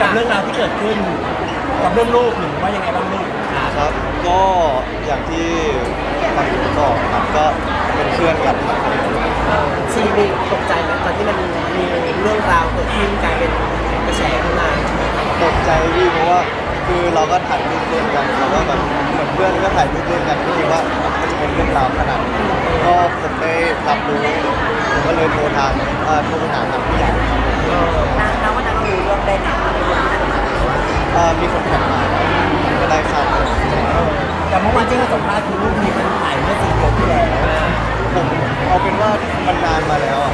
กับเรื่องราวที่เกิดขึ้น กับเรื่องลูกหรือว่ายังไงบ้างลูกครับก็อย่างที่ฟังผมบอกครับก็เป็นเพื่อนกันครับซีมีตกใจไหมตอนที่มันมีเรื่องราวเกิดขึ้นกลายเป็นกระแสขึ้นมาตกใจพี่เพราะว่าคือเราก็ถ่ายรูปเล่นกันเราก็แบบเหมือนเพื่อนก็ถ่ายรูปเล่นกันไม่คิดว่ามันจะเป็นเรื่องราวขนาดนี้ก็ผมได้รับรู้ผมก็เลยโทรทางเอ่อโทรไปหาทางผู้ใหญ่ครับแล้ววันนั้นเรารู้เรื่องได้ไหมคะ เอ่อมีคนแท็กมาก็ได้ทราบแต่เมื่อวานที่เราสัมภาษณ์คือลูกมีมันถ่ายเมื่อสี่เดือนที่แล้วผมเอาเป็นว่ามันนานมาแล้วอะ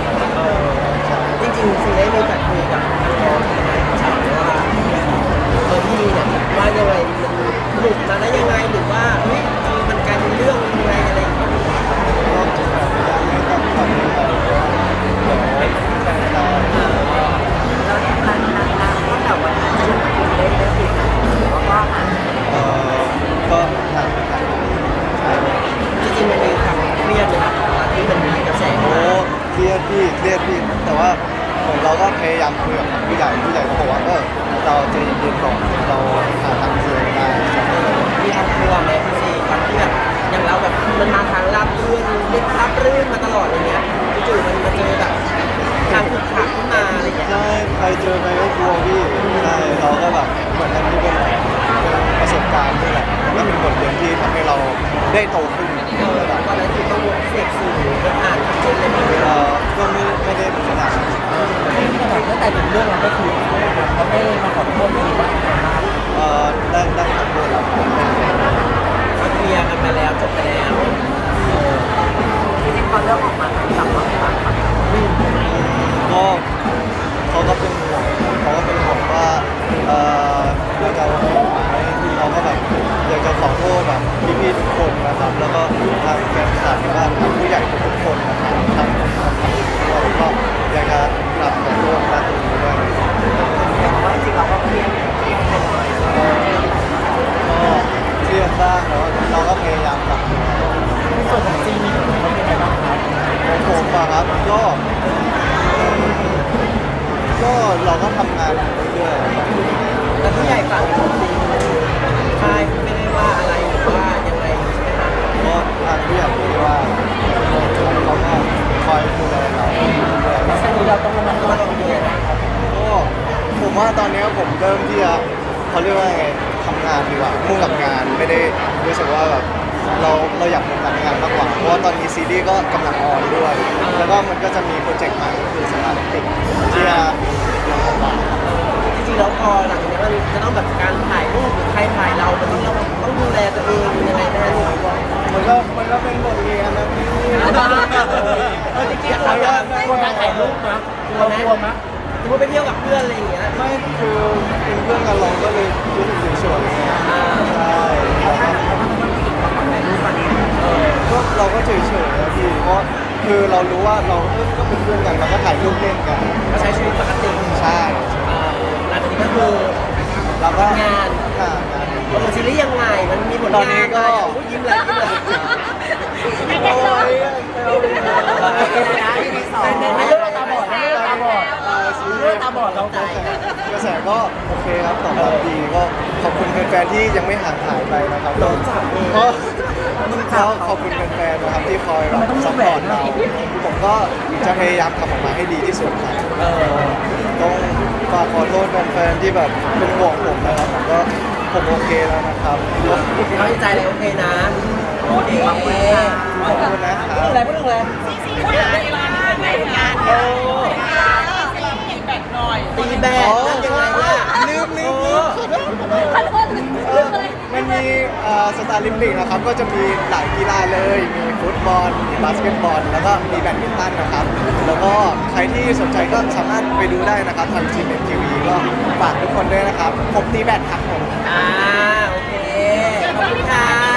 ดพี่เครียดพี่แต่ว่าเหมือนเราก็พยายามคุยกับผู้ใหญ่ผู้ใหญ่ก็บอกว่าเออเราใจะเย็นๆก่อนเราหาทางคุยกันได้ครับมีความกลัวไหมพี่ซีความที่แบบอย่างเราแบบมันมาทางราบรื่นเรียบราบรื่นมาตลอดอย่างเงี้ยจู่ๆมันมาเจอแบบทางขุกขักขึ้นมาอะไรอย่างเงี้ยใช่ใครเจอไปก็กลัวพี่ใช่เราก็แบบเหมือนกันที่เป็นประสบการณ์นี่แหละมันก็เป็นบทเรียนที่ทำให้เราได้โตขึ้นเออตอนนั้นคือ ก็ไม่ไม่ได้ขนาดนั้น ตั้งแต่ถึงเรื่องเราก็คือเขาไม่มาขอโทษหรือว่าอะไร ก็ ก็เราก็ทำงานเรื่อยๆครับแล้วผู้ใหญ่ฝั่งจริงค่ไม่ได้ว่าอะไรหรือว่ายังไงใช่ไหมครับเพราะทางผู้ใหญ่ที่ว่าเขาก็คอยดูแลเราเรื่อยแล้วทีนี้เราต้องระมัดระวังตัวยังไงครับก็ผมว่าตอนนี้ผมเริ่มที่จะเขาเรียกว่าไงทำงานดีกว่ามุ่งกับงานไม่ได้รู้สึกว่าแบบ เราเราอยากมุ่งกับงานมากกว่า เพราะว่าตอนนี้ซีรีส์ก็กำลังออนด้วย แล้วก็มันก็จะมีโปรเจกต์ใหม่ก็คือสตาร์ติกที่จะลงออกมาจริงๆแล้วพอหลังจากนี้มันจะต้องแบบการถ่ายรูปหรือใครถ่ายเรามันต้องเราต้องดูแลตัวเองยังไงนะลูกมันก็มันก็เป็นบทเรียนนะพี่เออจริงๆเราจะกลัวการถ่ายรูปนะเรากลัวมั้ยสมมติไปเที่ยวกับเพื่อนอะไรอย่างเงี้ยไม่คือเป็นเพื่อนกันเราก็เลยรู้สึกเฉยๆไงใช่ คือเรารู้ว่าเราเอ้ยก็เป็นเพื่อนกันเราก็ถ่ายรูปเล่นกัน ก็ใช้ชีวิตปกติใช่อ่าหลังจากนี้ก็คือ เราก็งานงานงาน ผลซีรีส์ยังไงมันมีผลตอนงานี้นก็ อะไรโอ้ยยิ้มเลยยิ้มเลยโอ้ยไม่เลือกตาบอดเลือกตาบอดเออซีรีเลือตาบอดเรากระแสกระแสก็โอเคครับตอบรับดีก็ขอบคุณแฟนๆที่ยังไม่ห่างหายไปนะครับโดนจับเองก็ ก็ขอบคุณแฟนๆนะครับที่คอยแบบซัพพอร์ตเราผมก็จะพยายามทำออกมาให้ดีที่สุดครับเออต้องฝากขอโทษแฟนๆที่แบบเป็นห่วงผมนะครับผมก็ผมโอเคแล้วนะครับก็เข้าใจเลยโอเคนะ โอเค สตาร์ลิมปิกนะครับ ก็จะมีหลายกีฬาเลย มีฟุตบอล มีบาสเกตบอล แล้วก็มีแบดมินตันนะครับ แล้วก็ใครที่สนใจก็สามารถไปดูได้นะครับทางจีเอ็มทีวีก็ฝากทุกคนด้วยนะครับผมตีแบดครับผม อ่า โอเค ขอบคุณค่ะ